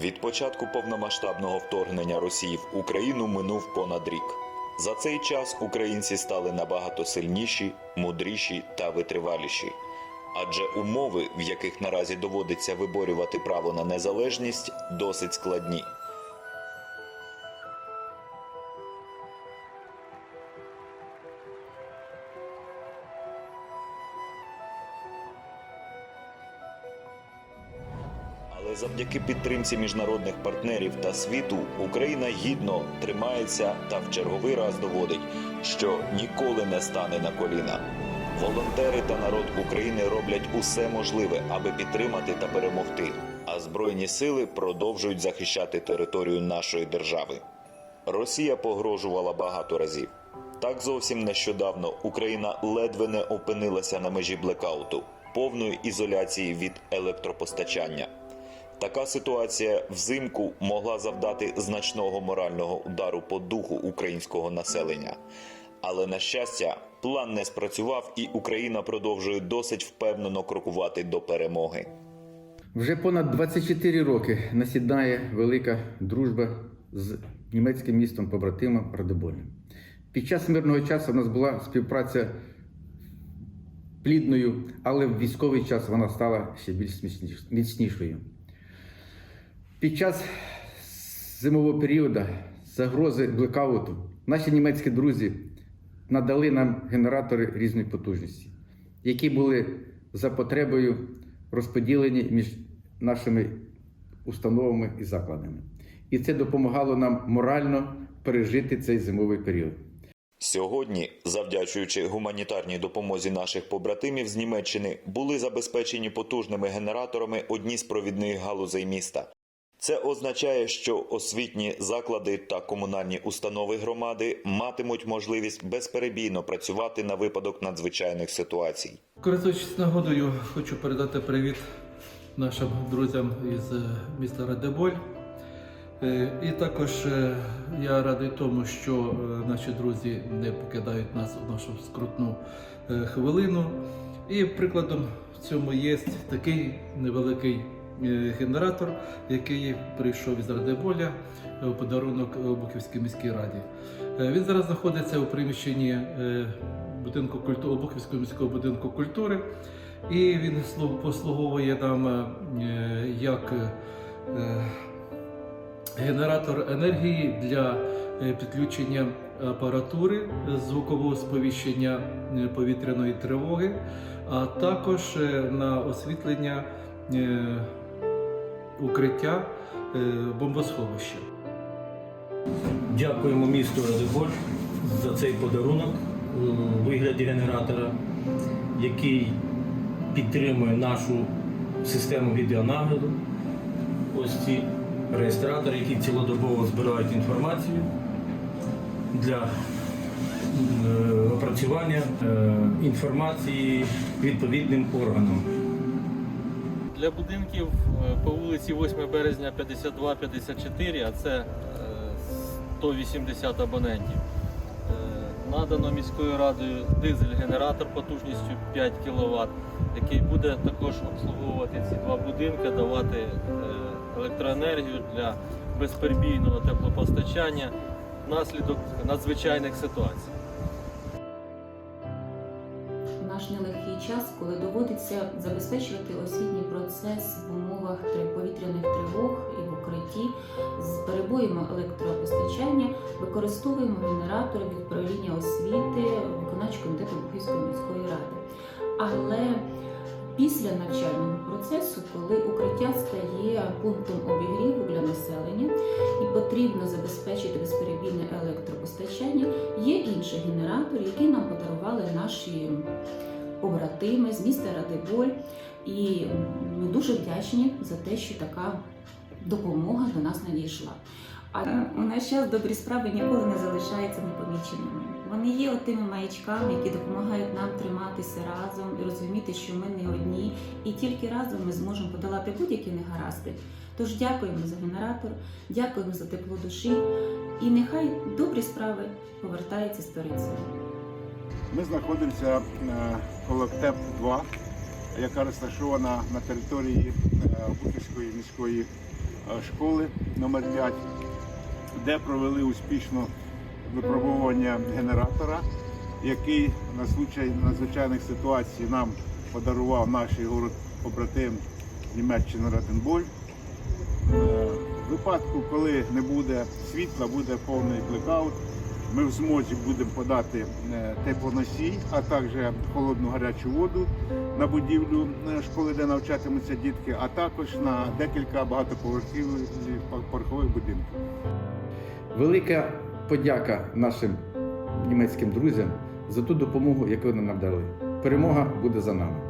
Від початку повномасштабного вторгнення Росії в Україну минув понад рік. За цей час українці стали набагато сильніші, мудріші та витриваліші. Адже умови, в яких наразі доводиться виборювати право на незалежність, досить складні. Але завдяки підтримці міжнародних партнерів та світу Україна гідно тримається та в черговий раз доводить, що ніколи не стане на коліна. Волонтери та народ України роблять усе можливе, аби підтримати та перемогти. А збройні сили продовжують захищати територію нашої держави. Росія погрожувала багато разів. Так зовсім нещодавно Україна ледве не опинилася на межі блекауту, повної ізоляції від електропостачання. Така ситуація взимку могла завдати значного морального удару по духу українського населення. Але на щастя, план не спрацював, і Україна продовжує досить впевнено крокувати до перемоги. Вже понад 24 роки насідає велика дружба з німецьким містом побратимом Радоболем. Під час мирного часу у нас була співпраця плідною, але в військовий час вона стала ще більш міцнішою. Під час зимового періоду загрози блекауту наші німецькі друзі надали нам генератори різної потужності, які були за потребою розподілені між нашими установами і закладами. І це допомагало нам морально пережити цей зимовий період. Сьогодні, завдячуючи гуманітарній допомозі наших побратимів з Німеччини, були забезпечені потужними генераторами одні з провідних галузей міста. Це означає, що освітні заклади та комунальні установи громади матимуть можливість безперебійно працювати на випадок надзвичайних ситуацій. Користуючись нагодою, хочу передати привіт нашим друзям із е, міста Радеболь. Е, І також е, я радий тому, що наші друзі не покидають нас у нашу скрутну хвилину. І прикладом в цьому є такий невеликий генератор, який прийшов із Радеболя е, у подарунок е, Буківській міській раді. Е, Він зараз знаходиться у приміщенні е, будинку культури Бухівського міського будинку культури, і він послуговує нам е, як е, генератор енергії для е, підключення апаратури звукового сповіщення е, повітряної тривоги, а також е, на освітлення е, укриття е, бомбосховища. Дякуємо місту Радиболь за цей подарунок у вигляді генератора, який підтримує нашу систему відеонагляду. Ось ці реєстратори, які цілодобово збирають інформацію для е, опрацювання е, інформації відповідним органам. Для будинків е, по вулиці 8 березня 52-54, а це е, 180 абонентів. Е, Надано міською радою дизель-генератор потужністю 5 кВт, який буде також обслуговувати ці два будинки, давати е, електроенергію для безперебійного теплопостачання внаслідок надзвичайних ситуацій. наш нелегкий час, коли доводиться забезпечувати освітній процес в умовах повітряних тривог і в укритті з перебоями електропостачання, використовуємо генератори від управління освіти виконавчого комітету Бухівської міської ради. Але після навчального процесу, коли укриття стає пунктом обігріву для населення і потрібно забезпечити безперебійне електропостачання, є інший генератор, який нам подарували наші побратими з міста Радиболь. І ми дуже вдячні за те, що така допомога до нас надійшла. А у наш час добрі справи ніколи не залишаються непоміченими. Вони є тими маячками, які допомагають нам триматися разом і розуміти, що ми не одні, і тільки разом ми зможемо подолати будь-які негаразди. Тож дякуємо за генератор, дякуємо за тепло душі, і нехай добрі справи повертаються сторицею. Ми знаходимося на Колоктеп 2, яка розташована на території е, Буківської міської е, школи номер 5 де провели успішно випробування генератора, який на случай надзвичайних ситуацій нам подарував наш город побратим Німеччина Раденболь. Е, В випадку, коли не буде світла, буде повний блекаут, ми в змозі будемо подати е, теплоносій, а також холодну гарячу воду на будівлю е, школи, де навчатимуться дітки, а також на декілька багатоповерхівних паркових будинків. Велика подяка нашим німецьким друзям за ту допомогу, яку вони нам дали. Перемога буде за нами.